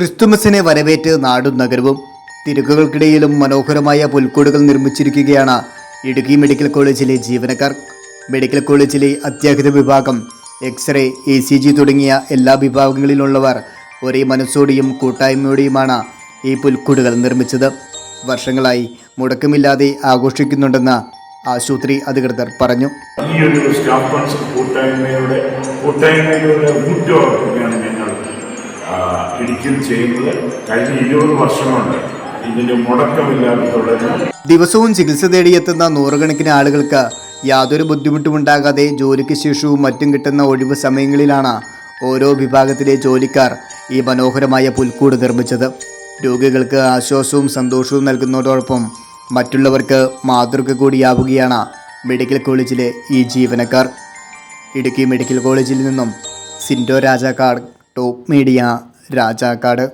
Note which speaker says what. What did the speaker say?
Speaker 1: ക്രിസ്തുമസിനെ വരവേറ്റ് നാടും നഗരവും തിരക്കുകൾക്കിടയിലും മനോഹരമായ പുൽക്കൂടുകൾ നിർമ്മിച്ചിരിക്കുകയാണ് ഇടുക്കി മെഡിക്കൽ കോളേജിലെ ജീവനക്കാർ. മെഡിക്കൽ കോളേജിലെ അത്യാഹിത വിഭാഗം എക്സ്റേ എ സി ജി തുടങ്ങിയ എല്ലാ വിഭാഗങ്ങളിലുള്ളവർ ഒരേ മനസ്സോടെയും കൂട്ടായ്മയോടെയുമാണ് ഈ പുൽക്കൂടുകൾ നിർമ്മിച്ചത്. വർഷങ്ങളായി മുടക്കമില്ലാതെ ആഘോഷിക്കുന്നുണ്ടെന്ന് ആശുപത്രി അധികൃതർ പറഞ്ഞു.
Speaker 2: ഈ ഒരു സ്റ്റാഫ് കൂട്ടായ്മയുടെ കൂട്ടായ്മയുടെ ഇടുക്കിയിൽ ചെയ്യുന്നത് കഴിഞ്ഞ ഇരുപത് വർഷം കൊണ്ട് ഇതിന് മുടക്കമില്ലാതെ തുടരുന്നു.
Speaker 1: ദിവസവും ചികിത്സ തേടിയെത്തുന്ന നൂറുകണക്കിന് ആളുകൾക്ക് യാതൊരു ബുദ്ധിമുട്ടുമുണ്ടാകാതെ ജോലിക്ക് ശേഷവും മറ്റും കിട്ടുന്ന ഒഴിവ് സമയങ്ങളിലാണ് ഓരോ വിഭാഗത്തിലെ ജോലിക്കാർ ഈ മനോഹരമായ പുൽക്കൂട് നിർമ്മിച്ചത്. രോഗികൾക്ക് ആശ്വാസവും സന്തോഷവും നൽകുന്നതോടൊപ്പം മറ്റുള്ളവർക്ക് മാതൃക കൂടിയാവുകയാണ് മെഡിക്കൽ കോളേജിലെ ഈ ജീവനക്കാർ. ഇടുക്കി മെഡിക്കൽ കോളേജിൽ നിന്നും സിൻഡോ രാജാക്കാട് ടോപ്പ് മീഡിയ. രാജാക്കാട്